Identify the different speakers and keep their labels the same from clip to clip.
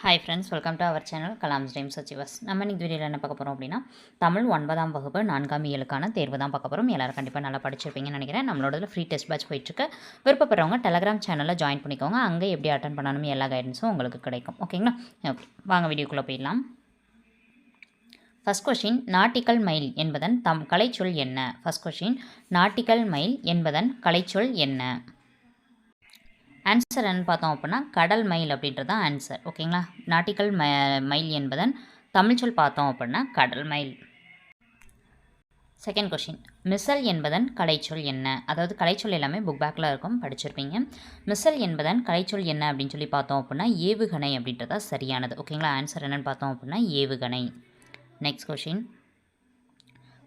Speaker 1: Hi friends welcome to our channel கலாம்ஸ் time சச்சிவாஸ் நம்ம இன்னைக்கு வீடியோவில் என்ன பார்க்க போகிறோம் அப்படின்னா தமிழ் ஒன்பதாம் வகுப்பு நான்காம் இயலுக்கான தேர்வு தான் பார்க்க போகிறோம் எல்லாரும் கண்டிப்பாக நல்லா படிச்சிருப்பீங்கன்னு நினைக்கிறேன். நம்மளோட ஃப்ரீ டெஸ்ட் பேட்ச் போயிட்டுருக்கு. விருப்பப்படுறவங்க டெலகிராம் சேனலில் ஜாயின் பண்ணிக்கோங்க. அங்கே எப்படி அட்டன் பண்ணணும் எல்லா கைடன்ஸும் உங்களுக்கு கிடைக்கும். ஓகேங்களா ஓகே வாங்க வீடியோக்குள்ளே போயிடலாம். ஃபஸ்ட் கொஷின் நாட்டிக்கல் மைல் என்பதன் தம் கலைச்சொல் என்ன? ஃபஸ்ட் கொஷின் நாட்டிக்கல் மைல் என்பதன் கலைச்சொல் என்ன? ஆன்சர் என்னன்னு பார்த்தோம் அப்படின்னா கடல் மயில் அப்படின்றது தான் ஆன்சர் ஓகேங்களா நாட்டிக்கல் ம மயில் என்பதன் தமிழ்ச்சொல் பார்த்தோம் அப்படின்னா கடல் மயில். செகண்ட் கொஷின் மிசல் என்பதன் கலைச்சொல் என்ன? அதாவது கலைச்சொல் எல்லாமே புக் பேக்கில் இருக்கும் படிச்சிருப்பீங்க. மிசல் என்பதன் கலைச்சொல் என்ன அப்படின்னு சொல்லி பார்த்தோம் அப்படின்னா ஏவுகணை அப்படின்றதா சரியானது. ஓகேங்களா ஆன்சர் என்னன்னு பார்த்தோம் அப்படின்னா ஏவுகணை. நெக்ஸ்ட் கொஷின்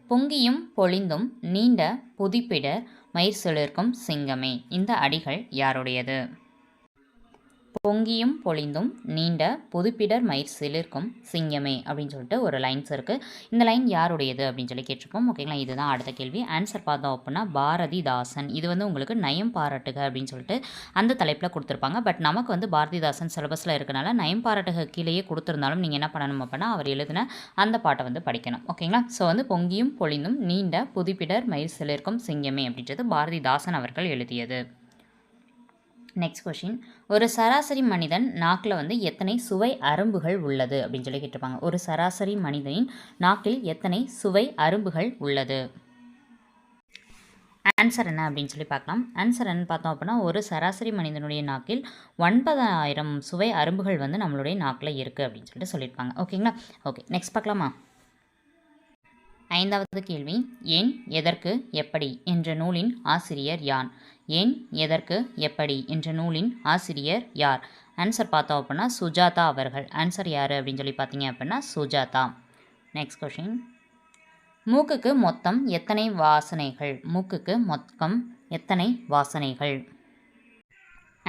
Speaker 1: பொங்கியும் பொழிந்தும் நீண்ட புதிப்பிடர் மயிர் சிலிர்க்கும் சிங்கமே. இந்த அடிகள் யாருடையது? பொங்கியும் பொழிந்தும் நீண்ட புதுப்பிடர் மயிர் சிலிர்க்கும் சிங்கமே அப்படின்னு சொல்லிட்டு ஒரு லைன்ஸ் இருக்குது இந்த லைன் யாருடையது அப்படின்னு சொல்லி கேட்டிருப்போம். ஓகேங்களா இதுதான் அடுத்த கேள்வி. ஆன்சர் பார்த்தோம் அப்படின்னா பாரதிதாசன். இது வந்து உங்களுக்கு நயம் பாராட்டுக அப்படின்னு சொல்லிட்டு அந்த தலைப்பில் கொடுத்துருப்பாங்க. பட் நமக்கு வந்து பாரதிதாசன் சிலபஸில் இருக்கனால நயம் பாராட்டுக கீழேயே கொடுத்துருந்தாலும் நீங்கள் என்ன பண்ணணும் அப்படின்னா அவர் எழுதின அந்த பாட்டை வந்து படிக்கணும். ஓகேங்களா ஸோ வந்து பொங்கியும் பொழிந்தும் நீண்ட புதுப்பிடர் மயிர் சிலிர்க்கும் சிங்கமே அப்படின்றது பாரதிதாசன் அவர்கள் எழுதியது. நெக்ஸ்ட் கொஷின் ஒரு சராசரி மனிதன் நாக்கில் வந்து எத்தனை சுவை அரும்புகள் உள்ளது? அப்படின்னு சொல்லி கேட்டிருப்பாங்க. ஒரு சராசரி மனிதனின் நாக்கில் எத்தனை சுவை அரும்புகள் உள்ளது? ஆன்சர் என்ன அப்படின்னு சொல்லி பார்க்கலாம். ஆன்சர் என்னன்னு பார்த்தோம் அப்படின்னா ஒரு சராசரி மனிதனுடைய நாக்கில் ஒன்பதாயிரம் சுவை அரும்புகள் வந்து நம்மளுடைய நாக்கில் இருக்குது அப்படின்னு சொல்லிட்டு சொல்லியிருப்பாங்க. ஓகேங்களா ஓகே நெக்ஸ்ட் பார்க்கலாமா? ஐந்தாவது கேள்வி. ஏன் எதற்கு எப்படி என்ற நூலின் ஆசிரியர் யான்? ஏன் எதற்கு எப்படி என்ற நூலின் ஆசிரியர் யார்? ஆன்சர் பார்த்தோம் அப்படின்னா சுஜாதா அவர்கள். ஆன்சர் யார் அப்படின்னு சொல்லி பார்த்தீங்க அப்படின்னா சுஜாதா. நெக்ஸ்ட் கொஷின் மூக்குக்கு மொத்தம் எத்தனை வாசனைகள்? மூக்குக்கு மொத்தம் எத்தனை வாசனைகள்?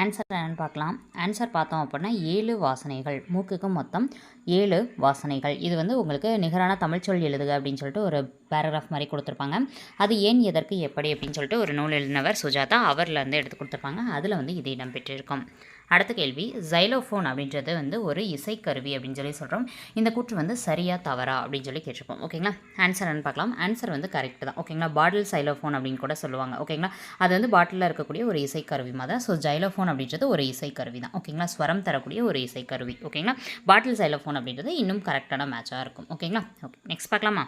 Speaker 1: ஆன்சர் என்னென்னு பார்க்கலாம். ஆன்சர் பார்த்தோம் அப்படின்னா ஏழு வாசனைகள். மூக்குக்கு மொத்தம் ஏழு வாசனைகள். இது வந்து உங்களுக்கு நிகரான தமிழ்ச்சொல் எழுதுக அப்படின்னு சொல்லிட்டு ஒரு பேராகிராஃப் மாதிரி கொடுத்துருப்பாங்க. அது ஏன் எதற்கு எப்படி அப்படின்னு சொல்லிட்டு ஒரு நூல் எழுதினவர் சுஜாதா. அவர்லேருந்து எடுத்து கொடுத்துருப்பாங்க. அதில் வந்து இது இடம்பெற்றிருக்கும் அடுத்த கேள்வி ஜைலோஃபோன் அப்படின்றது வந்து ஒரு இசைக்கருவி அப்படின்னு சொல்லி சொல்கிறோம் இந்த கூற்று வந்து சரியா தவறா அப்படின்னு சொல்லி கேட்டிருப்போம். ஓகேங்களா? ஆன்சர் என்னன்னு பார்க்கலாம். ஆன்சர் வந்து கரெக்ட் தான். ஓகேங்களா? பாட்டில் சைலோஃபோன் அப்படின்னு கூட சொல்லுவாங்க. ஓகேங்களா? அது வந்து பாட்டிலில் இருக்கக்கூடிய ஒரு இசைக்கருவி மாதிரி ஸோ ஜைலோஃபோன் அப்படின்றது ஒரு இசைக்கருவி தான். ஓகேங்களா? ஸ்வரம் தரக்கூடிய ஒரு இசைக்கருவி. ஓகேங்களா? பாட்டில் சைலோஃபோன் அப்படின்றது இன்னும் கரெக்டான மேட்சாக இருக்கும். ஓகேங்களா? ஓகே நெக்ஸ்ட் பார்க்கலாமா?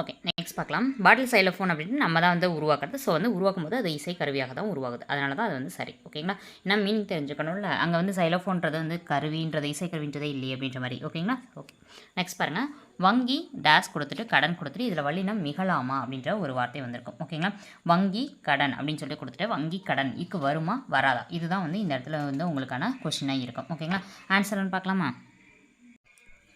Speaker 1: ஓகே நெக்ஸ்ட் பார்க்கலாம். பாட்டில் சைலஃபோன் அப்படின்னு நம்ம தான் வந்து உருவாக்குறது. ஸோ வந்து உருவாக்கும் போது அது இசை கருவியாக தான் உருவாகுது. அதனால தான் அது வந்து சரி. ஓகேங்களா ஏன்னா மீனிங் தெரிஞ்சுக்கணும்ல. அங்கே வந்து சைலஃபோன்றது வந்து கருவின்றது இசை கருவின்றதே இல்லையே அப்படின்ற மாதிரி. ஓகேங்களா ஓகே நெக்ஸ்ட் பாருங்கள் வங்கி டேஸ் கொடுத்துட்டு கடன் கொடுத்துட்டு இதில் வள்ளினம் மிகலாமா அப்படின்ற ஒரு வார்த்தை வந்திருக்கும். ஓகேங்களா வங்கி கடன் அப்படின்னு சொல்லி கொடுத்துட்டு வங்கி கடன் இக்கு வருமா வராதா? இதுதான் வந்து இந்த இடத்துல வந்து உங்களுக்கான கொஷினாக இருக்கும். ஓகேங்களா ஆன்சர்னு பார்க்கலாமா?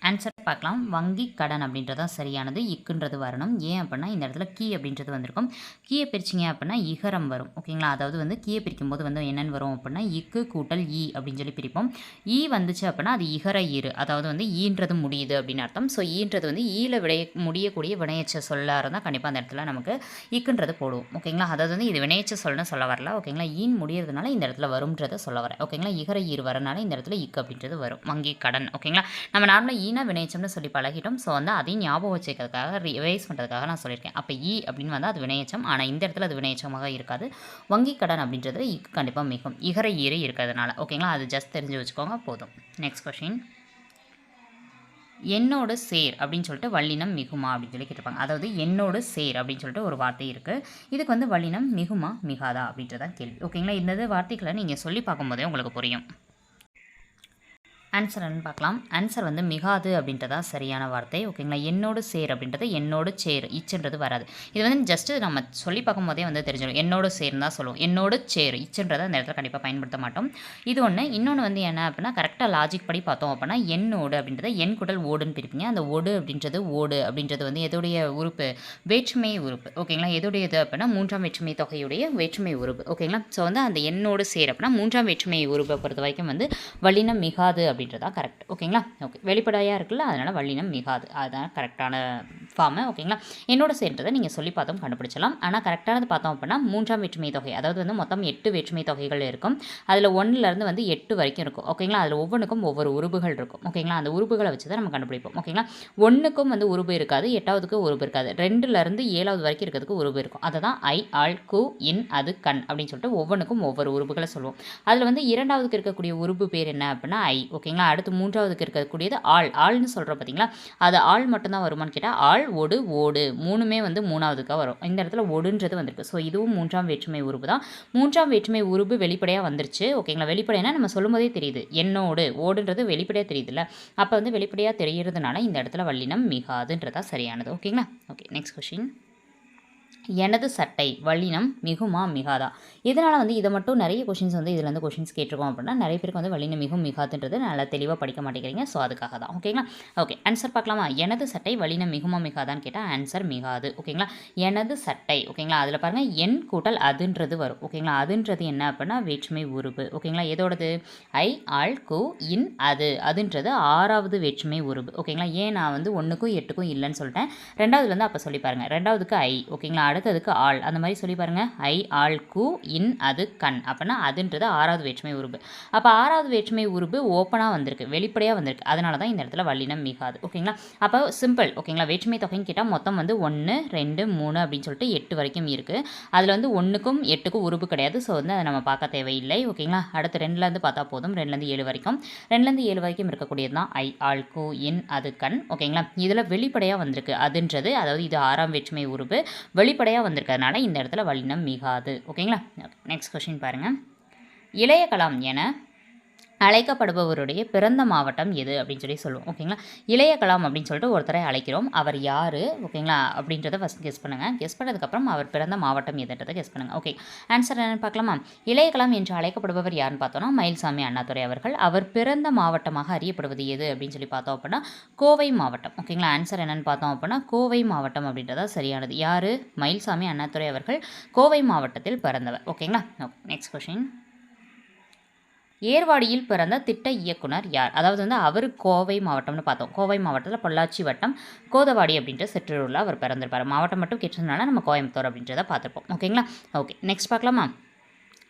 Speaker 1: ஆன்சர் பார்க்கலாம். வங்கி கடன் அப்படின்றதான் சரியானது. இக்குன்றது வரணும். ஏன் அப்படின்னா இந்த இடத்துல கீ அப்படின்றது வந்திருக்கும். கீயை பிரிச்சிங்க அப்படின்னா இகரம் வரும். ஓகேங்களா? அதாவது வந்து கீயை பிரிக்கும் போது வந்து என்னென்னு வரும் அப்படின்னா இக்கு கூட்டல் ஈ அப்படின்னு சொல்லி பிரிப்போம். ஈ வந்துச்சு அப்படின்னா அது இகர ஈறு அதாவது வந்து ஈன்றது முடியுது அப்படின்னு அர்த்தம். ஸோ ஈன்றது வந்து ஈல விடைய முடியக்கூடிய வினையச்ச சொல்லாக இருந்தால் கண்டிப்பாக அந்த இடத்துல நமக்கு இக்குன்றது போடுவோம். ஓகேங்களா? அதாவது வந்து இது வினையச்ச சொல்லணும் சொல்ல வரல. ஓகேங்களா? ஈன் முடியறதுனால இந்த இடத்துல வரும்ன்றதை சொல்ல வரேன். ஓகேங்களா? இகர ஈர் வரனால இந்த இடத்துல இக்கு அப்படின்றது வரும். வங்கி கடன். ஓகேங்களா? நம்ம நார்மலாக ஈனா வினையச்சம்னு சொல்லி பழகிட்டோம். ஸோ வந்து அதையும் ஞாபகம் வச்சுக்கிறதுக்காக ரிவைஸ் பண்ணுறதுக்காக நான் சொல்லியிருக்கேன். அப்போ ஈ e அப்படின்னு வந்தால் அது வினையச்சம் ஆனால் இந்த இடத்துல அது வினையச்சமாக இருக்காது. வங்கி கடன் அப்படின்றது e இக்கு கண்டிப்பாக மிகும். இகர ஈறு இருக்கிறதுனால. ஓகேங்களா அது ஜஸ்ட் தெரிஞ்சு வச்சுக்கோங்க. போதும். நெக்ஸ்ட் கொஷின் என்னோடு சேர் அப்படின்னு சொல்லிட்டு வல்லினம் மிகுமா அப்படின்னு சொல்லி கேட்டிருப்பாங்க. அதாவது என்னோடு சேர் அப்படின்னு சொல்லிட்டு ஒரு வார்த்தை இருக்குது இதுக்கு வந்து வல்லினம் மிகுமா மிகாதா அப்படின்றதான் கேள்வி. ஓகேங்களா இந்த வார்த்தைகளை நீங்கள் சொல்லி பார்க்கும்போதே உங்களுக்கு புரியும். ஆன்சர் என்ன பார்க்கலாம். ஆன்சர் வந்து மிகாது அப்படின்றதா சரியான வார்த்தை. ஓகேங்களா என்னோடு சேர் அப்படின்றது என்னோடு சேர். இச்சுன்றது வராது. இது வந்து ஜஸ்ட்டு நம்ம சொல்லி பார்க்கும்போதே வந்து தெரிஞ்சிடும் என்னோடு சேர்னு தான் சொல்லுவோம். என்னோடு சேர். இச்சுன்றதை அந்த இடத்துல கண்டிப்பாக பயன்படுத்த மாட்டோம். இது ஒன்று இன்னொன்று வந்து என்ன அப்படின்னா கரெக்டாக லாஜிக் படி பார்த்தோம் அப்படின்னா என்னோடு அப்படின்றத என் குடல் ஓடுன்னு பிரிப்பீங்க. அந்த ஓடு அப்படின்றது ஓடு அப்படின்றது வந்து எதுடைய உறுப்பு? வேற்றுமை உறுப்பு. ஓகேங்களா எதுடைய இது அப்படின்னா மூன்றாம் வேற்றுமை தொகையுடைய வேற்றுமை உறுப்பு. ஓகேங்களா ஸோ வந்து அந்த என்னோடு சேர் அப்படின்னா மூன்றாம் வேற்றுமை உறுப்பை பொறுத்த வரைக்கும் வந்து வலினம் மிகாது அப்படின்றதா கரெக்ட் ஓகேங்களா ஓகே வெளிப்படையாக இருக்குல்ல அதனால் வல்லினம் மிகாது. அதுதான் கரெக்டான ஃபார்மை ஓகேங்களா என்னோட சேர்ன்றதை நீங்கள் சொல்லி பார்த்தோம் கண்டுபிடிச்சலாம் ஆனால் கரெக்டானது பார்த்தோம் அப்படின்னா மூன்றாம் வேற்றுமை தொகை அதாவது வந்து மொத்தம் எட்டு வேற்றுமை தொகைகள் இருக்கும். அதில் ஒன்றுலேருந்து வந்து எட்டு வரைக்கும் இருக்கும் ஓகேங்களா அதில் ஒவ்வொன்றுக்கும் ஒவ்வொரு உருபுகள் இருக்கும் ஓகேங்களா அந்த உருபுகளை வச்சு தான் நம்ம கண்டுபிடிப்போம் ஓகேங்களா ஒன்றுக்கும் வந்து உருபு இருக்காது எட்டாவதுக்கு உருபு இருக்காது ரெண்டுலேருந்து ஏழாவது வரைக்கும் இருக்கிறதுக்கு உருபு இருக்கும். அதை தான் ஐ ஆள் கு இன் அது கண் அப்படின்னு சொல்லிட்டு ஒவ்வொன்றுக்கும் ஒவ்வொரு உருபுகளை சொல்லுவோம். அதில் வந்து இரண்டாவதுக்கு இருக்கக்கூடிய உருபு பேர் என்ன அப்படின்னா ஐ ஓகேங்களா அடுத்து மூன்றாவதுக்கு இருக்கக்கூடியது ஆள் ஆள்னு சொல்கிறோம் பார்த்தீங்களா அது ஆள் மட்டும்தான் வருமான்னு கேட்டால் ஆள் ஒடு ஓடு மூணுமே வந்து மூணாவதுக்காக வரும். இந்த இடத்துல ஒடுன்றது வந்திருக்கு. ஸோ இதுவும் மூன்றாம் வேற்றுமை உருவு தான். மூன்றாம் வேற்றுமை உருவு வெளிப்படையாக வந்துருச்சு. ஓகேங்களா வெளிப்படையாக நம்ம சொல்லும்போதே தெரியுது. என்னோடு ஓடுன்றது வெளிப்படையாக தெரியுதுல்ல. அப்போ வந்து வெளிப்படையாக தெரிகிறதுனால இந்த இடத்துல வல்லினம் மிகாதுன்றதா சரியானது. ஓகேங்களா ஓகே நெக்ஸ்ட் கொஷின் எனது சட்டை வல்லினம் மிகுமா மிகாதா? இதனால் வந்து இதை மட்டும் நிறைய கொஷின்ஸ் வந்து இதில் வந்து கொஷின்ஸ் கேட்டிருக்கோம் அப்படின்னா நிறைய பேருக்கு வந்து வல்லினம் மிகும் மிகாதுன்றது நல்லா தெளிவாக படிக்க மாட்டேங்கிறீங்க. ஸோ அதுக்காக தான். ஓகேங்களா ஓகே ஆன்சர் பார்க்கலாமா? எனது சட்டை வல்லினம் மிகுமா மிகாதான்னு கேட்டால் ஆன்சர் மிகாது. ஓகேங்களா எனது சட்டை. ஓகேங்களா அதில் பாருங்கள் என் கூட்டல் அதுன்றது வரும். ஓகேங்களா அதுன்றது என்ன அப்படின்னா வேற்றுமை உருவு ஓகேங்களா எதோடது? ஐ ஆள் கு இன் அது. அதுன்றது ஆறாவது வேற்றுமை உருவு ஓகேங்களா ஏன் நான் வந்து ஒன்றுக்கும் எட்டுக்கும் இல்லைன்னு சொல்லிட்டேன். ரெண்டாவது வந்து அப்போ சொல்லி பாருங்கள் ரெண்டாவதுக்கு ஐ. ஓகேங்களா அடுத்ததுக்கு ஆள். அந்த மாதிரி சொல்லி பாருங்கள் ஐ ஆள் கு இன் அது கண். அப்படின்னா அதுன்றது ஆறாவது வேற்றுமை உருவு அப்போ ஆறாவது வேற்றுமை உருவு ஓப்பனாக வந்திருக்கு. வெளிப்படையாக வந்திருக்கு. அதனால தான் இந்த இடத்துல வல்லினம் மிகாது. ஓகேங்களா? அப்போ சிம்பிள் ஓகேங்களா? வேற்றுமை தொகைன்னு கேட்டால் மொத்தம் வந்து ஒன்று ரெண்டு மூணு அப்படின்னு சொல்லிட்டு எட்டு வரைக்கும் இருக்குது அதில் வந்து ஒன்றுக்கும் எட்டுக்கும் உருவு கிடையாது. ஸோ வந்து அதை நம்ம பார்க்க தேவையில்லை. ஓகேங்களா? அடுத்து ரெண்டுலேருந்து பார்த்தா போதும். ரெண்டுலேருந்து ஏழு வரைக்கும். ரெண்டுலேருந்து ஏழு வரைக்கும் இருக்கக்கூடியது தான் ஐ ஆள் கு இன் அது கண். ஓகேங்களா? இதில் வெளிப்படையாக வந்திருக்கு. அதுன்றது அதாவது இது ஆறாம் வேற்றுமை உருவு வெளிப்படையாக வந்திருக்கிறதுனால இந்த இடத்துல வல்லினம் மிகாது. ஓகேங்களா? நெக்ஸ்ட் கொஷின் பாருங்கள் இளைய கலாம் என அழைக்கப்படுபவருடைய பிறந்த மாவட்டம் எது அப்படின்னு சொல்லி சொல்லுவோம் ஓகேங்களா இளைய கலாம் அப்படின்னு சொல்லிட்டு ஒருத்தரை அழைக்கிறோம். அவர் யார் ஓகேங்களா அப்படின்றத ஃபஸ்ட் கெஸ் பண்ணுங்கள் கெஸ் பண்ணதுக்கப்புறம் அவர் பிறந்த மாவட்டம் எதுன்றதை கெஸ் பண்ணுங்கள் ஓகே ஆன்சர் என்னென்னு பார்க்கலாமா? இளைய கலாம் என்று அழைக்கப்படுபவர் யாருன்னு பார்த்தோன்னா மயில்சாமி அண்ணாதுரை அவர்கள். அவர் பிறந்த மாவட்டமாக அறியப்படுவது எது அப்படின்னு சொல்லி பார்த்தோம் அப்படின்னா கோவை மாவட்டம் ஓகேங்களா ஆன்சர் என்னென்னு பார்த்தோம் அப்படின்னா கோவை மாவட்டம் அப்படின்றதா சரியானது. யார்? மயில்சாமி அண்ணாதுரை அவர்கள் கோவை மாவட்டத்தில் பிறந்தவர் ஓகேங்களா நெக்ஸ்ட் கொஷின் ஏர்வாடியில் பிறந்த திட்ட இயக்குனர் யார்? அதாவது வந்து அவர் கோவை மாவட்டம்னு பார்த்தோம். கோவை மாவட்டத்தில் பொள்ளாச்சி வட்டம் கோதவாடி அப்படின்ற சிற்றூரில் அவர் பிறந்திருப்பார். மாவட்டம் மட்டும் கேட்டதுனால நம்ம கோயம்புத்தூர் அப்படின்றத பார்த்துருப்போம். ஓகேங்களா? ஓகே நெக்ஸ்ட் பார்க்கலாமா?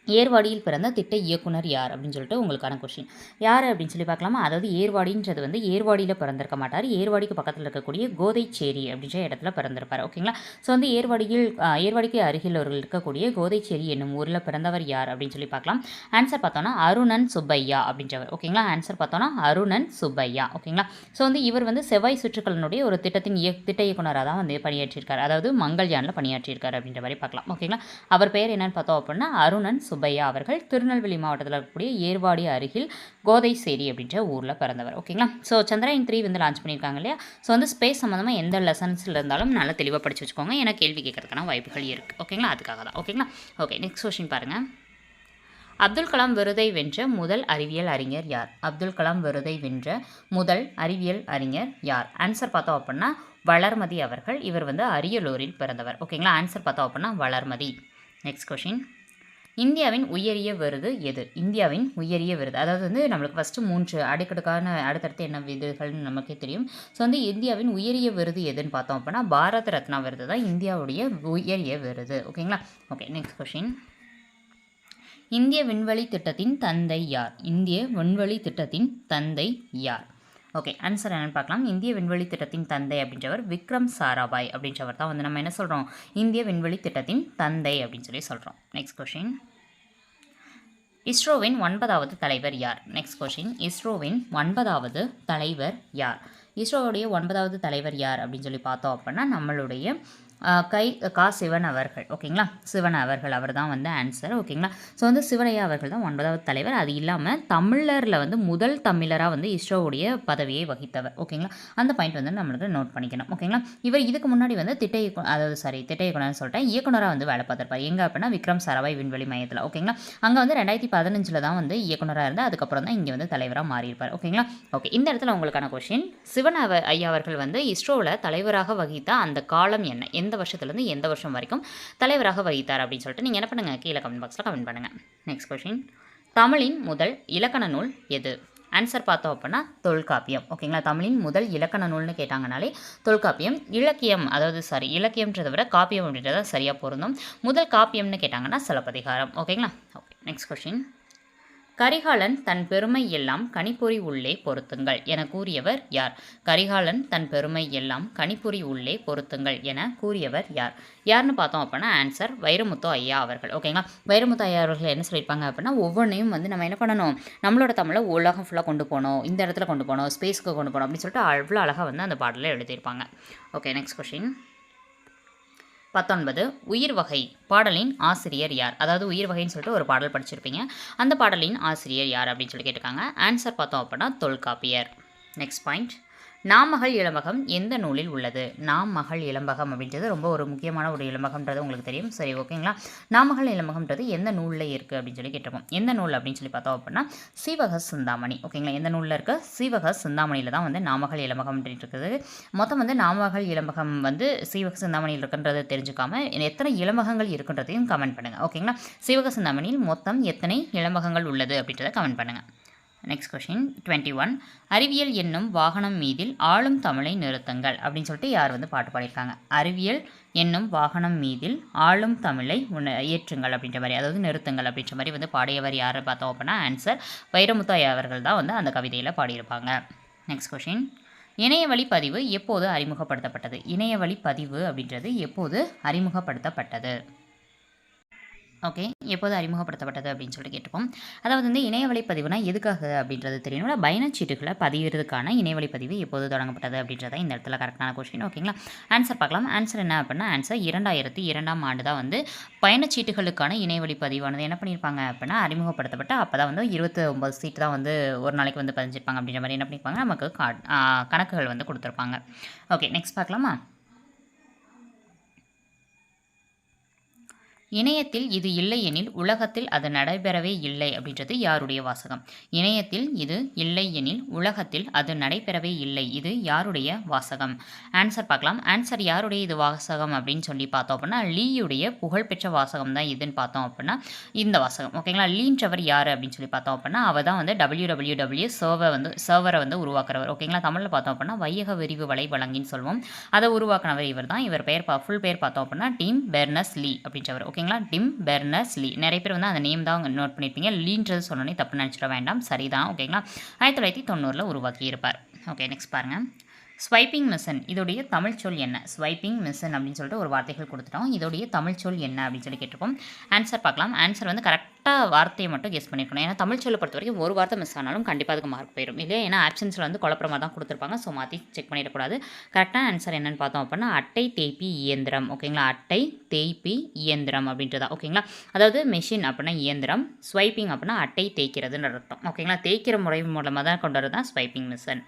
Speaker 1: ஏர்வாடியில் பிறந்த திட்ட இயக்குனர் யார் அப்படின்னு சொல்லிட்டு உங்களுக்கான கொஷின் யார் அப்படின்னு சொல்லி பார்க்கலாமா? அதாவது ஏர்வாடின்றது வந்து ஏர்வாடியில் பிறந்திருக்க மாட்டார். ஏர்வாடிக்கு பக்கத்தில் இருக்கக்கூடிய கோதைச்சேரி அப்படின்ற இடத்துல பிறந்திருப்பார். ஓகேங்களா ஸோ வந்து ஏர்வாடியில் ஏர்வாடிக்கு அருகில் அவர்கள் இருக்கக்கூடிய கோதைச்சேரி என்னும் ஊரில் பிறந்தவர் யார் அப்படின்னு சொல்லி பார்க்கலாம். ஆன்சர் பார்த்தோன்னா அருணன் சுப்பையா அப்படின்றவர். ஓகேங்களா ஆன்சர் பார்த்தோன்னா அருணன் சுப்பையா. ஓகேங்களா ஸோ வந்து இவர் வந்து செவ்வாய் சுற்றுக்களினுடைய ஒரு திட்டத்தின் இய திட்ட இயக்குனராக தான் வந்து பணியாற்றியிருக்கார். அதாவது மங்கள்யானில் பணியாற்றியிருக்கார் அப்படின்ற மாதிரி பார்க்கலாம். ஓகேங்களா அவர் பெயர் என்னன்னு பார்த்தோம் அப்படின்னா அருணன் சுப்பையா அவர்கள் திருநெல்வேலி மாவட்டத்தில் இருக்கக்கூடிய ஏர்வாடி அருகில் கோதைசேரி அப்படின்ற ஊரில் பிறந்தவர். ஓகேங்களா ஸோ சந்திராயன் த்ரீ வந்து லான்ச் பண்ணியிருக்காங்க இல்லையா? ஸோ வந்து ஸ்பேஸ் சம்மந்தமாக எந்த லெசன்ஸில் இருந்தாலும் நல்லா தெளிவாக படித்து வச்சுக்கோங்க. ஏன்னா கேள்வி கேட்கறதுக்கான வாய்ப்புகள் இருக்குது ஓகேங்களா அதுக்காக தான். ஓகேங்களா ஓகே நெக்ஸ்ட் கொஸ்டின் பாருங்கள் அப்துல் கலாம் விருதை வென்ற முதல் அறிவியல் அறிஞர் யார்? அப்துல் கலாம் விருதை வென்ற முதல் அறிவியல் அறிஞர் யார்? ஆன்சர் பார்த்தோம் அப்படின்னா வளர்மதி அவர்கள். இவர் வந்து அரியலூரில் பிறந்தவர். ஓகேங்களா ஆன்சர் பார்த்தோம் அப்படின்னா வளர்மதி. நெக்ஸ்ட் கொஷின் இந்தியாவின் உயரிய விருது எது? இந்தியாவின் உயரிய விருது. அதாவது வந்து நம்மளுக்கு ஃபஸ்ட்டு மூன்று அடுக்கடுக்கான அடுத்தடுத்து என்ன விருதுகள்னு நமக்கே தெரியும். ஸோ வந்து இந்தியாவின் உயரிய விருது எதுன்னு பார்த்தோம் அப்படின்னா பாரத ரத்னா விருது தான் இந்தியாவுடைய உயரிய விருது. ஓகேங்களா ஓகே நெக்ஸ்ட் கொஷின் இந்திய விண்வெளி திட்டத்தின் தந்தை யார்? இந்திய விண்வெளி திட்டத்தின் தந்தை யார்? ஓகே ஆன்சர் என்னென்னு பார்க்கலாம். இந்திய விண்வெளி திட்டத்தின் தந்தை அப்படின்றவர் விக்ரம் சாராபாய் அப்படின்றவர் தான் வந்து நம்ம என்ன சொல்கிறோம் இந்திய விண்வெளி திட்டத்தின் தந்தை அப்படின்னு சொல்லி சொல்கிறோம் நெக்ஸ்ட் கொஷின் இஸ்ரோவின் ஒன்பதாவது தலைவர் யார்? நெக்ஸ்ட் கொஷின் இஸ்ரோவின் ஒன்பதாவது தலைவர் யார்? இஸ்ரோவுடைய ஒன்பதாவது தலைவர் யார் அப்படின்னு சொல்லி பார்த்தோம் அப்படின்னா நம்மளுடைய கை கா சிவன் அவர்கள். ஓகேங்களா? சிவன் அவர்கள் அவர் தான் வந்து ஆன்சர் ஓகேங்களா? ஸோ வந்து சிவனையா அவர்கள் தான் ஒன்பதாவது தலைவர். அது இல்லாமல் தமிழரில் வந்து முதல் தமிழராக வந்து இஸ்ரோவுடைய பதவியை வகித்தவர். ஓகேங்களா? அந்த பாயிண்ட் வந்து நம்மளுக்கு நோட் பண்ணிக்கணும். ஓகேங்களா? இவர் இதுக்கு முன்னாடி வந்து திட்ட இயக்கு அதாவது சாரி திட்ட இயக்குனர்னு சொல்லிட்டேன் இயக்குனராக வந்து வேலை பார்த்துருப்பார். எங்கே அப்படின்னா விக்ரம் சரவாய் விண்வெளி மையத்தில். ஓகேங்களா? அங்கே வந்து ரெண்டாயிரத்தி பதினஞ்சில் தான் வந்து இயக்குனராக இருந்தால் அதுக்கப்புறம் தான் இங்கே வந்து தலைவராக மாறியிருப்பார். ஓகேங்களா? ஓகே இந்த இடத்துல உங்களுக்கான கொஷின் சிவன் ஐயா அவர்கள் வந்து இஸ்ரோவில் தலைவராக வகித்த அந்த காலம் என்ன? எந்த வருஷத்துலேருந்து எந்த வருஷம் வரைக்கும் தலைவராக வகித்தார் அப்படின்னு சொல்லிட்டு நீங்கள் என்ன பண்ணுங்கள் கீழே கமெண்ட் பாக்ஸில் கமெண்ட் பண்ணுங்கள் நெக்ஸ்ட் கொஷின் தமிழின் முதல் இலக்கண நூல் எது? ஆன்சர் பார்த்தோம் அப்படின்னா தொல்காப்பியம். ஓகேங்களா தமிழின் முதல் இலக்கண நூல்னு கேட்டாங்கனாலே தொல்காப்பியம் இலக்கியம் அதாவது சாரி இலக்கியம்ன்றதை விட காப்பியம் அப்படின்றத சரியாக பொருந்தும். முதல் காப்பியம்னு கேட்டாங்கன்னா சிலப்பதிகாரம். ஓகேங்களா ஓகே நெக்ஸ்ட் கொஷின் கரிகாலன் தன் பெருமை எல்லாம் கணிப்பொறி உள்ளே பொருத்துங்கள் என கூறியவர் யார்? கரிகாலன் தன் பெருமை எல்லாம் கணிப்பொறி உள்ளே பொருத்துங்கள் என கூறியவர் யார்? யாருன்னு பார்த்தோம் அப்படின்னா ஆன்சர் வைரமுத்து ஐயா அவர்கள். ஓகேங்களா வைரமுத்து ஐயா அவர்கள் என்ன சொல்லியிருப்பாங்க அப்படின்னா ஒவ்வொன்றையும் வந்து நம்ம என்ன பண்ணணும்? நம்மளோட தமிழை உலகம் ஃபுல்லாக கொண்டு போகணும் இந்த இடத்துல கொண்டு போகணும் ஸ்பேஸ்க்கு கொண்டு போகணும் அப்படின்னு சொல்லிட்டு அவ்வளோ அழகாக வந்து அந்த பாடலில் எழுதியிருப்பாங்க. ஓகே நெக்ஸ்ட் கொஷின் பத்தொன்பது உயிர் வகை பாடலின் ஆசிரியர் யார்? அதாவது உயிர் வகைன்னு சொல்லிட்டு ஒரு பாடல் படிச்சிருப்பீங்க. அந்த பாடலின் ஆசிரியர் யார் அப்படின்னு சொல்லி கேட்டிருக்காங்க. ஆன்சர் பார்த்தோம் அப்படின்னா தொல்காப்பியர். நெக்ஸ்ட் பாயிண்ட் நாமகள் இளம்பகம் எந்த நூலில் உள்ளது? நாமகள் இளம்பகம் அப்படின்றது ரொம்ப ஒரு முக்கியமான ஒரு இளம்பகம்ன்றது உங்களுக்கு தெரியும். சரி ஓகேங்களா நாமகள் இளம்பகம்ன்றது எந்த நூலில் இருக்குது அப்படின்னு சொல்லி கேட்டிருக்கோம். எந்த நூல் அப்படின்னு சொல்லி பார்த்தோம் அப்படின்னா சீவக சிந்தாமணி. ஓகேங்களா எந்த நூலில் இருக்க? சீவக சிந்தாமணியில் தான் வந்து நாமகள் இளம்பகம் இருக்குது. மொத்தம் வந்து நாமகள் இளம்பகம் வந்து சீவக சிந்தாமணியில் இருக்குன்றதை தெரிஞ்சுக்காம எத்தனை இளம்பகங்கள் இருக்குன்றதையும் கமெண்ட் பண்ணுங்கள் ஓகேங்களா சீவக சிந்தாமணியில் மொத்தம் எத்தனை இளம்பகங்கள் உள்ளது அப்படின்றத கமெண்ட் பண்ணுங்கள் நெக்ஸ்ட் கொஷின் டுவெண்ட்டி ஒன் அறிவியல் என்னும் வாகனம் மீதில் ஆளும் தமிழை நிறுத்துங்கள் அப்படின்னு சொல்லிட்டு யார் வந்து பாட்டு பாடியிருக்காங்க? அறிவியல் என்னும் வாகனம் மீதில் ஆளும் தமிழை உண ஏற்றுங்கள் அப்படின்ற மாதிரி அதாவது நிறுத்துங்கள் அப்படின்ற மாதிரி வந்து பாடியவர் யார் பார்த்தோம் அப்படின்னா ஆன்சர் வைரமுத்தாய் அவர்கள் தான் வந்து அந்த கவிதையில் பாடியிருப்பாங்க. நெக்ஸ்ட் கொஷின் இணையவழி பதிவு எப்போது அறிமுகப்படுத்தப்பட்டது? இணையவழி பதிவு அப்படின்றது எப்போது அறிமுகப்படுத்தப்பட்டது? ஓகே எப்போது அறிமுகப்படுத்தப்பட்டது அப்படின்னு சொல்லிட்டு கேட்டுப்போம். அதாவது வந்து இணையவழி பதிவுனா எதுக்காக அப்படின்றது தெரியணும்ல. பயணச்சீட்டுகளை பதிவிறதுக்கான இணையவழி பதிவு எப்போது தொடங்கப்பட்டது அப்படின்றத இந்த இடத்துல கரெக்டான கொஸ்டின் ஓகேங்களா ஆன்சர் பார்க்கலாம். ஆன்சர் என்ன அப்படின்னா ஆன்சர் இரண்டாயிரத்தி இரண்டாம் ஆண்டு தான் வந்து பயணச்சீட்டுகளுக்கான இணையவழி பதிவானது. என்ன பண்ணியிருப்பாங்க அப்படின்னா அறிமுகப்படுத்தப்பட்டு அப்போ தான் வந்து இருபத்தி ஒம்பது சீட்டு தான் வந்து ஒரு நாளைக்கு வந்து பதிஞ்சிருப்பாங்க அப்படின்ற மாதிரி என்ன பண்ணியிருப்பாங்க நமக்கு கணக்குகள் வந்து கொடுத்துருப்பாங்க. ஓகே நெக்ஸ்ட் பார்க்கலாமா? இணையத்தில் இது இல்லை எனில் உலகத்தில் அது நடைபெறவே இல்லை அப்படின்றது யாருடைய வாசகம்? இணையத்தில் இது இல்லை எனில் உலகத்தில் அது நடைபெறவே இல்லை. இது யாருடைய வாசகம்? ஆன்சர் பார்க்கலாம். ஆன்சர் யாருடைய இது வாசகம் அப்படின்னு சொல்லி பார்த்தோம் அப்படின்னா லீயுடைய புகழ்பெற்ற வாசகம் தான் இதுன்னு பார்த்தோம் அப்படின்னா இந்த வாசகம். ஓகேங்களா லீன்றவர் யார் அப்படின்னு சொல்லி பார்த்தோம் அப்படின்னா அவள் தான் வந்து டபிள்யூ டபிள்யூ டபிள்யூ சர்வர் வந்து சர்வரை வந்து உருவாக்குறவர். ஓகேங்களா தமிழில் பார்த்தோம் அப்படின்னா வையக விரிவு வலை வழங்கின்னு சொல்லுவோம் அதை உருவாக்குனவர் இவர் தான் இவர் பெயர் பா ஃபுல் பேர் பார்த்தோம் அப்படின்னா டீம் பெர்னஸ் லீ அப்படின்றவர். ஓகே ஓகேங்களா? Tim Berners Lee. நிறைய பேர் வந்து அந்த நேம் தான் அவங்க நோட் பண்ணியிருப்பீங்க லீன்றது சொன்னோன்னே தப்பு நினச்சிட வேண்டாம். சரிதான். ஓகேங்களா? ஆயிரத்தி தொள்ளாயிரத்தி தொண்ணூறில் உருவாக்கி இருப்பார் ஓகே நெக்ஸ்ட் பாருங்கள் ஸ்வைப்பிங் மிஷன் இதோடைய தமிழ் சொல் என்ன? ஸ்வைப்பிங் மிஷன் அப்படின்னு சொல்லிட்டு ஒரு வார்த்தைகள் கொடுத்துட்டோம். இதோடைய தமிழ் சொல் என்ன அப்படின்னு சொல்லி கேட்டிருப்போம் ஆன்சர் பார்க்கலாம். ஆன்சர் வந்து கரெக்டாக வார்த்தையை மட்டும் கெஸ் பண்ணியிருக்கணும் ஏன்னா தமிழ் சொல்லை பொறுத்த வரைக்கும் ஒரு வார்த்தை மிஸ் ஆனாலும் கண்டிப்பாக அதுக்கு மார்க் போயிடும் இல்லையா? ஏன்னா ஆப்ஷன்ஸில் வந்து குழப்பமாக தான் கொடுத்துருப்பாங்க. ஸோ மாற்றி செக் பண்ணிடக்கூடாது. கரெக்டான ஆன்சர் என்னன்னு பார்த்தோம் அப்படின்னா அட்டை தேய்ப்பி இயந்திரம். ஓகேங்களா அட்டை தேய்ப்பி இயந்திரம் அப்படின்றதா. ஓகேங்களா அதாவது மெஷின் அப்படின்னா இயந்திரம். ஸ்வைப்பிங் அப்படின்னா அட்டை தேய்க்கிறதுன்னு அர்த்தம். ஓகேங்களா தேய்க்கிற முறை மூலமாக தான் கொண்டு வரது தான் swiping machine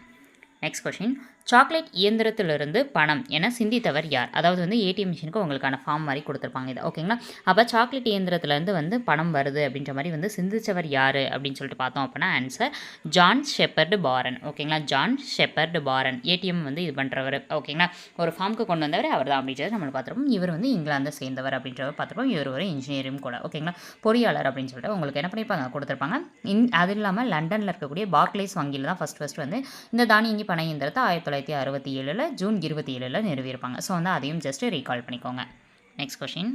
Speaker 1: next question chocolate இயந்திரத்திலிருந்து பணம் என சிந்தித்தவர் யார்? அதாவது வந்து ஏடிஎம் மிஷினுக்கு உங்களுக்கான ஃபார்ம் மாதிரி கொடுத்துருப்பாங்க இது. ஓகேங்களா அப்போ சாக்லேட் இயந்திரத்துலேருந்து வந்து பணம் வருது அப்படின்ற மாதிரி வந்து சிந்தித்தவர் யார்? அப்படின்னு சொல்லிட்டு பார்த்தோம் அப்படின்னா ஆன்சர் ஜான் ஷெப்பர்டு பாரன் ஓகேங்களா ஜான் ஷெப்பர்டு பாரன் ஏடிஎம் வந்து இது பண்ணுறவர் ஓகேங்களா ஒரு ஃபார்முக்கு கொண்டு வந்தவர் அவர் தான் அப்படின்றது நம்ம பார்த்துருப்போம். இவர் வந்து இங்கிலாந்தை சேர்ந்தவர் அப்படின்றவர் பார்த்துருப்போம். இவர் ஒரு இன்ஜினியரும் கூட. ஓகேங்களா பொறியாளர் அப்படின்னு சொல்லிட்டு உங்களுக்கு என்ன பண்ணியிருப்பாங்க? கொடுத்துருப்பாங்க. இன் அது இல்லாமல் லண்டனில் இருக்கக்கூடிய பார்க்லேஸ் வங்கியில் தான் ஃபஸ்ட் ஃபஸ்ட் வந்து இந்த தானியங்கி பனையந்திரத்தை ஆயிரத்தி தொள்ளாயிரத்தி அறுபத்தி ஏழில் ஜூன் இருபத்தி ஏழில் நிறுவியிருப்பாங்க. ஸோ வந்து அதையும் ஜஸ்ட்டு ரீகால் பண்ணிக்கோங்க. நெக்ஸ்ட் கொஷின்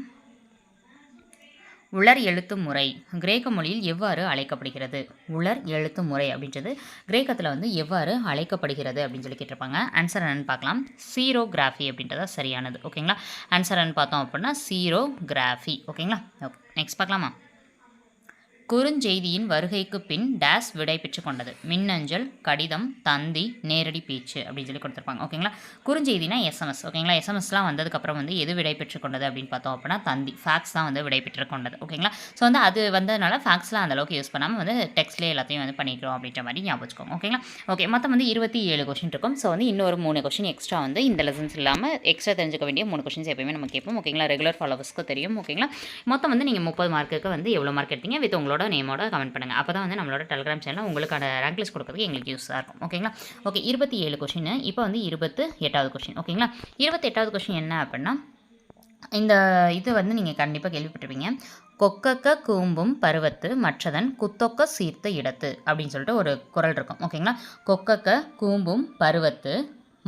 Speaker 1: உலர் எழுத்து முறை கிரேக்க மொழியில் எவ்வாறு அழைக்கப்படுகிறது? உலர் எழுத்து முறை அப்படின்றது கிரேக்கத்தில் வந்து எவ்வாறு அழைக்கப்படுகிறது அப்படின்னு சொல்லி கேட்டிருப்பாங்க. ஆன்சர் என்னன்னு பார்க்கலாம். சீரோகிராஃபி அப்படின்றதா சரியானது. ஓகேங்களா ஆன்சர் என்னன்னு பார்த்தோம் அப்படின்னா சீரோகிராஃபி ஓகேங்களா ஓகே நெக்ஸ்ட் பார்க்கலாமா? குறுஞ்செய்தியின் வருகைக்கு பின் டேஸ் விடை பெற்று கொண்டது. மின்னஞ்சல் கடிதம் தந்தி நேரடி பேச்சு அப்படின்னு சொல்லி கொடுத்துருப்பாங்க. ஓகேங்களா குறுஞ்செய்தினா எஸ்எம்எஸ் ஓகேங்களா எஸ்எம்எஸ்லாம் வந்ததுக்கப்புறம் வந்து எது விடை பெற்று கொண்டது அப்படின்னு பார்த்தோம் அப்படின்னா தந்தி. ஃபேக்ஸ் தான் வந்து விடை பெற்று கொண்டது. ஓகேங்களா ஸோ வந்து அது வந்ததுனால ஃபேக்ஸ்லாம் அந்தளவுக்கு யூஸ் பண்ணாமல் வந்து டெக்ஸ்ட்லேயே எல்லாத்தையும் வந்து பண்ணிக்கிறோம் அப்படின்ற மாதிரி ஞாபகம் வச்சுக்கோங்க. ஓகேங்களா ஓகே மொத்தம் வந்து இருபத்தி ஏழு கொஷின் இருக்கும். ஸோ வந்து இன்னொரு மூணு கொஷின் எக்ஸ்ட்ரா வந்து இந்த லெசன்ஸ் இல்லாமல் எக்ஸ்ட்ரா தெரிஞ்சுக்க வேண்டிய மூணு கொஷின்ஸ் எப்பயுமே நம்ம கேட்போம். ஓகேங்களா ரெகுலர் ஃபாலோவர்ஸ்க்கு தெரியும். ஓகேங்களா மொத்தம் வந்து நீங்கள் முப்பது மார்க்குக்கு வந்து எவ்வளோ மார்க் எடுத்தீங்க? வித் உங்களோட நேமோட கமெண்ட் பண்ணுங்கள் அப்போ தான் வந்து நம்மளோட டெலிகிராம் சேனல் உங்களுக்கான ரேங்க் லிஸ்ட் கொடுக்குறதுக்கு எங்களுக்கு யூஸாக இருக்கும். ஓகேங்களா ஓகே இருபத்தி ஏழு கொஷின் இப்போ வந்து இருபத்து எட்டாவது கொஷின் ஓகேங்களா இருபத்தி எட்டாவது கொஷின் என்ன அப்படின்னா இந்த இது வந்து நீங்கள் கண்டிப்பாக கேள்விப்பட்டிருப்பீங்க. கொக்கக்க கூம்பும் பருவத்து மற்றதன் குத்தொக்க சீர்த்த இடத்து அப்படின்னு சொல்லிட்டு ஒரு குரல் இருக்கும். ஓகேங்களா கொக்கக்க கூம்பும் பருவத்து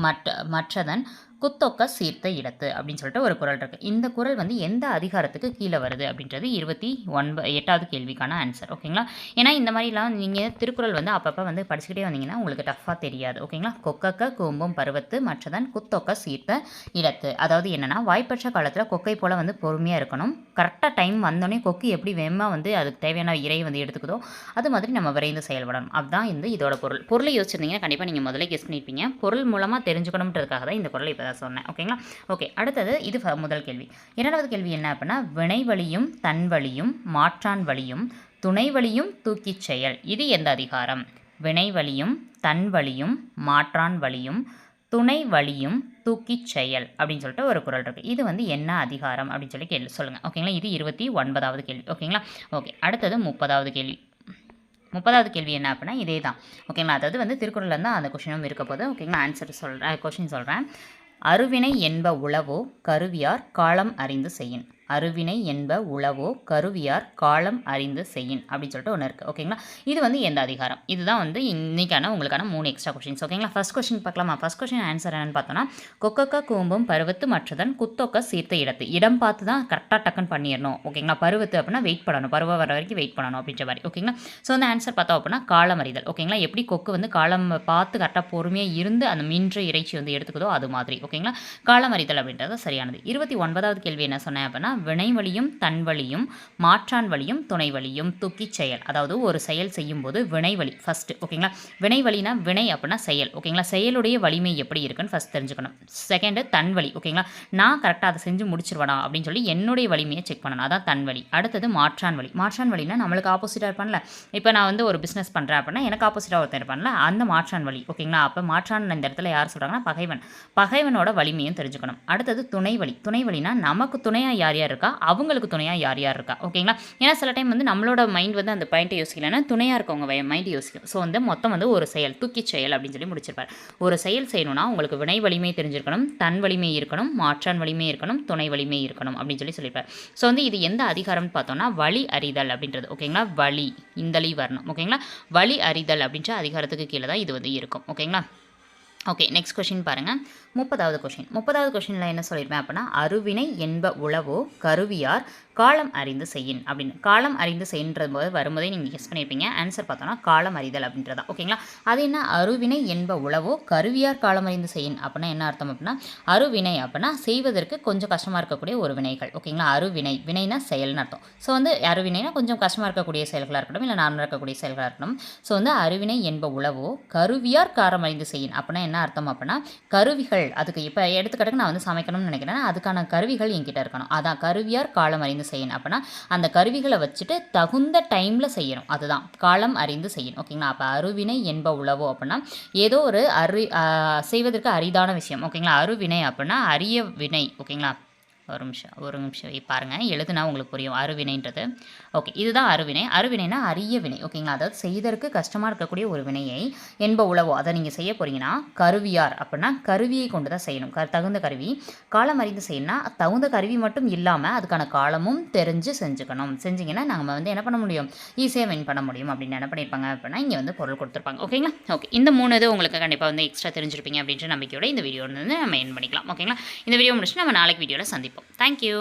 Speaker 1: மற்ற மற்றதன் குத்தொக்க சீர்த்த இடத்து அப்படின்னு சொல்லிட்டு ஒரு குறள் இருக்குது இந்த குறள் வந்து எந்த அதிகாரத்துக்கு கீழே வருது அப்படின்றது இருபத்தி ஒன்பது எட்டாவது கேள்விக்கான ஆன்சர் ஓகேங்களா? ஏன்னா இந்த மாதிரிலாம் நீங்கள் திருக்குறள் வந்து அப்பப்போ வந்து படிச்சுக்கிட்டே வந்தீங்கன்னா உங்களுக்கு டஃப்பாக தெரியாது. ஓகேங்களா? கொக்கக்க கூம்பும் பருவத்து மற்றதன் குத்தொக்க சீர்த்த இடத்து. அதாவது என்னென்னா வாய்ப்பற்ற காலத்தில் கொக்கை போல் வந்து பொறுமையாக இருக்கணும். கரெக்டாக டைம் வந்தோடனே கொக்கு எப்படி வேகமாக வந்து அதுக்கு தேவையான இறை வந்து எடுத்துக்குதோ அது மாதிரி நம்ம விரைந்து செயல்படணும். அதுதான் இந்த இதோட பொருள். பொருளை யோசிச்சிருந்தீங்கன்னா கண்டிப்பாக நீங்கள் முதல்ல கெஸ் பண்ணியிருப்பீங்க பொருள் மூலமாக தெரிஞ்சுக்கணுன்றதுக்காக தான் இந்த குரலை இப்போ தான் சொன்னேன் ஓகேங்களா? ஓகே அடுத்தது இது முதல் கேள்வி. இரண்டாவது கேள்வி என்ன அப்படின்னா வினை வழியும் தன் வழியும் மாற்றான் வழியும் துணை வழியும் தூக்கிச் செயல். இது எந்த அதிகாரம்? வினை வழியும் தன் வழியும் மாற்றான் வழியும் துணை வழியும் தூக்கிச் செயல் அப்படின்னு சொல்லிட்டு ஒரு குறள் இருக்குது இது வந்து என்ன அதிகாரம் அப்படின்னு சொல்லி கேள்வி சொல்லுங்கள் ஓகேங்களா? இது இருபத்தி ஒன்பதாவது கேள்வி ஓகேங்களா? ஓகே அடுத்தது முப்பதாவது கேள்வி. முப்பதாவது கேள்வி என்ன அப்படின்னா இதே தான் ஓகேங்களா? அதாவது வந்து திருக்குறளில் தான் அந்த கொஷினும் இருக்க போது ஓகேங்களா? ஆன்சர் சொல்கிறேன் கொஷின் சொல்கிறேன் அருவினை என்ப உளவோ கருவியார் காலம் அறிந்து செய்யின். அருவினை என்ப உளவோ கருவியார் காலம் அறிந்து செய்யின் அப்படின்னு சொல்லிட்டு ஒன்று இருக்குது ஓகேங்களா இது வந்து எந்த அதிகாரம்? இதுதான் வந்து இன்றைக்கான உங்களுக்கான மூணு எக்ஸ்ட்ரா கொஷின்ஸ் ஓகேங்களா ஃபர்ஸ்ட் கொஷின் பார்க்கலாமா? ஃபர்ஸ்ட் கொஷின் ஆன்சர் என்னன்னு பார்த்தோன்னா கொக்கக்க கூம்பும் பருவத்து மற்றதன் குத்தொக்க சீர்த்த இடத்து. இடம் பார்த்து தான் கரெக்டாக டக்குன்னு பண்ணிடணும் ஓகேங்களா பருவத்து அப்படின்னா வெயிட் பண்ணணும். பருவம் வர வரைக்கும் வெயிட் பண்ணணும் அப்படின்ற மாதிரி. ஓகேங்களா ஸோ அந்த ஆன்சர் பார்த்தோம் அப்படின்னா காலம் அறிதல். ஓகேங்களா எப்படி கொக்கு வந்து காலம் பார்த்து கரெக்டாக பொறுமையாக இருந்து அந்த மின்ற இறைச்சி வந்து எடுத்துக்குதோ அது மாதிரி. ஓகேங்களா காலம் அறிதல் அப்படின்றது சரியானது. இருபத்தி ஒன்பதாவது கேள்வி என்ன சொன்னேன் அப்படின்னா வினை வழியும் மாற்றான் வழியும் துணை வழியும் செயல். அதாவது ஒரு செயல் செய்யும்போது வினை வழி ஃபஸ்ட்டு ஓகேங்களா வினைவழினா வினை அப்படின்னா செயல் ஓகேங்களா செயலுடைய வலிமை எப்படி இருக்குன்னு ஃபஸ்ட் தெரிஞ்சுக்கணும். செகண்டு தன்வழி ஓகேங்களா நான் கரெக்டாக அதை செஞ்சு முடிச்சிருவேனா அப்படின்னு சொல்லி என்னுடைய வலிமையை செக் பண்ணணும். அதான் தன்வழி. அடுத்தது மாற்றான் வழி. மாற்றான் வழினா நம்மளுக்கு ஆப்போசிட்டாக இருப்பான்ல. இப்போ நான் வந்து ஒரு பிஸ்னஸ் பண்ணுறேன் அப்படின்னா எனக்கு ஆப்போசிட்டாக ஒருத்தர் இருப்பான்ல. அந்த மாற்றான் வழி ஓகேங்களா அப்போ மாற்றான் இந்த இடத்துல யார் சொல்கிறாங்கன்னா பகைவன். பகைவனோட வலிமையும் தெரிஞ்சுக்கணும். அடுத்தது துணை வழி துணை வழினா நமக்கு துணையாக யார் யார் இருக்கா? அவங்களுக்கு துணையாக யார் யார் இருக்கா? ஓகேங்களா ஏன்னா சில டைம் வந்து நம்மளோட மைண்ட் வந்து அந்த பாயிண்ட்டை யோசிக்கலைன்னா துணையாக இருக்கவங்க மைண்ட் யோசிக்கும். ஸோ வந்து மொத்தம் வந்து ஒரு செயல் தூக்கிச் செயல் அப்படின்னு சொல்லி முடிச்சிருப்பார். ஒரு செயல் செய்யணும்னா உங்களுக்கு வினை வலிமை தெரிஞ்சிருக்கணும் தன் வலிமை இருக்கணும் மாற்றான் வலிமை இருக்கணும் துணை வலிமை இருக்கணும் அப்படின்னு சொல்லி சொல்லியிருப்பார். ஸோ வந்து இது எந்த அதிகாரம்னு பார்த்தோம்னா வழி அறிதல் அப்படின்றது. ஓகேங்களா வழி இந்தளி வரணும். ஓகேங்களா வழி அறிதல் அப்படின்ற அதிகாரத்துக்கு கீழே தான் இது வந்து இருக்கும். ஓகேங்களா ஓகே நெக்ஸ்ட் கொஷின் பாருங்கள் முப்பதாவது கொஷின் முப்பதாவது கொஷினில் என்ன சொல்லியிருப்பேன் அப்படின்னா அருவினை என்ப உளவோ கருவியார் காலம் அறிந்து செய்யின் அப்படின்னு. காலம் அறிந்து செய்யின்றது போது வரும்போதே நீங்கள் கெஸ் பண்ணியிருப்பீங்க ஆன்சர் பார்த்தோன்னா காலம் அறிதல் அப்படின்றதா. ஓகேங்களா அது என்ன? அருவினை என்ப உளவோ கருவியார் காலம் அறிந்து செய்யின் அப்படின்னா என்ன அர்த்தம் அப்படின்னா அருவினை அப்படின்னா செய்வதற்கு கொஞ்சம் கஷ்டமாக இருக்கக்கூடிய ஒரு வினைகள். ஓகேங்களா அருவினை. வினைனா செயல்னு அர்த்தம். ஸோ வந்து அருவினைனா கொஞ்சம் கஷ்டமாக இருக்கக்கூடிய செயல்களாக இருக்கட்டும் இல்லை நார்மலாக இருக்கக்கூடிய செயல்களாக இருக்கட்டும். ஸோ வந்து அருவினை என்ப உளவோ கருவியார் காலம் அறிந்து செய்யின் அப்படின்னா என்ன அர்த்தம் அப்படின்னா கருவிகள் அதுக்கு இப்போ எடுத்துக்கிட்டுக்கு நான் வந்து சமைக்கணும்னு நினைக்கிறேன். அதுக்கான கருவிகள் என்கிட்ட இருக்கணும். அதான் கருவியார் காலம் அறிந்து செய்யணும் அப்படின்னா அந்த கருவிகளை வச்சுட்டு தகுந்த டைமில் செய்யணும். அதுதான். காலம் அறிந்து செய்யணும். ஓகேங்களா? அப்போ அருவினை என்ப உளவோ அப்படின்னா ஏதோ ஒரு அறி செய்வதற்கு அரிதான விஷயம். ஓகேங்களா? அருவினை அப்படின்னா அரிய வினை. ஓகேங்களா? ஒரு நிமிஷம் ஒரு நிமிஷம். பாருங்கள் எழுதுனா உங்களுக்கு புரியும். அருவினைன்றது. ஓகே இதுதான் அருவினை. அருவினைனா அரிய வினை. ஓகேங்களா அதாவது செய்தற்கு கஷ்டமாக இருக்கக்கூடிய ஒரு வினையை என்ப உளவோ அதை நீங்கள் செய்ய போகிறீங்கன்னா கருவியார் அப்படின்னா கருவியை கொண்டு தான் செய்யணும். க தகுந்த கருவி. காலம் அறிந்து செய்யணும்னா தகுந்த கருவி மட்டும் இல்லாமல் அதுக்கான காலமும் தெரிஞ்சு செஞ்சுக்கணும். செஞ்சிங்கன்னா நம்ம வந்து என்ன பண்ண முடியும்? ஈஸியாக வின் பண்ண முடியும் அப்படின்னு என்ன பண்ணியிருப்பாங்க அப்படின்னா இங்கே வந்து பொருள் கொடுத்துருப்பாங்க. ஓகேங்களா ஓகே இந்த மூணு இது உங்களுக்கு கண்டிப்பாக வந்து எக்ஸ்ட்ரா தெரிஞ்சிருப்பீங்க அப்படின்ற நம்பிக்கையோட இந்த வீடியோ வந்து நம்ம என் பண்ணிக்கலாம். ஓகேங்களா இந்த வீடியோ முடிச்சு நம்ம நாளைக்கு வீடியோவில் சந்திப்போம். தேங்க்யூ